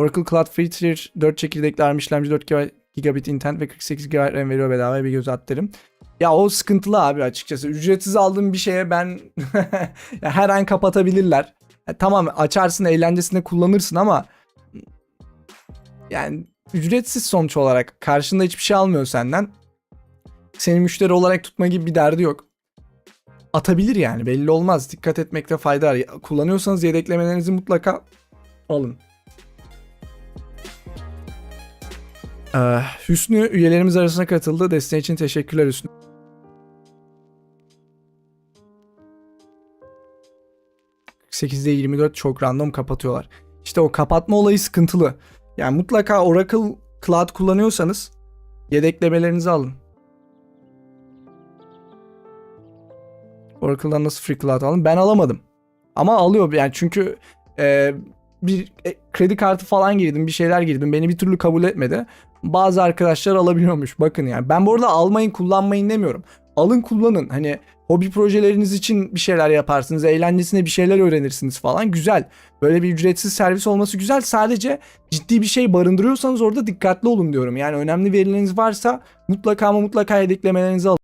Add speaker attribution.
Speaker 1: Oracle Cloud Tier 4 çekirdekli işlemci 4 GB internet ve 48 GB RAM veriyor bedava bir göz at derim. Ya o sıkıntılı abi açıkçası. Ücretsiz aldığım bir şeye ben her an kapatabilirler. Ya tamam açarsın eğlencesinde kullanırsın ama yani ücretsiz sonuç olarak karşında hiçbir şey almıyor senden. Seni müşteri olarak tutma gibi bir derdi yok. Atabilir yani belli olmaz. Dikkat etmekte fayda var. Kullanıyorsanız yedeklemelerinizi mutlaka alın. Ee, Hüsnü üyelerimiz arasına katıldı. Desteği için teşekkürler Hüsnü. ...8'de 24 çok random kapatıyorlar. İşte o kapatma olayı sıkıntılı. Yani mutlaka Oracle Cloud kullanıyorsanız... ...yedeklemelerinizi alın. Oracle'dan nasıl free cloud alın? Ben alamadım. Ama alıyor yani çünkü... e, bir e, kredi kartı falan girdim bir şeyler girdim beni bir türlü kabul etmedi. Bazı arkadaşlar alabiliyormuş bakın yani. Ben bu arada almayın kullanmayın demiyorum. Alın kullanın hani hobi projeleriniz için bir şeyler yaparsınız eğlencesine bir şeyler öğrenirsiniz falan güzel. Böyle bir ücretsiz servis olması güzel sadece ciddi bir şey barındırıyorsanız orada dikkatli olun diyorum. Yani önemli verileriniz varsa mutlaka ama mutlaka yedeklemelerinizi alın.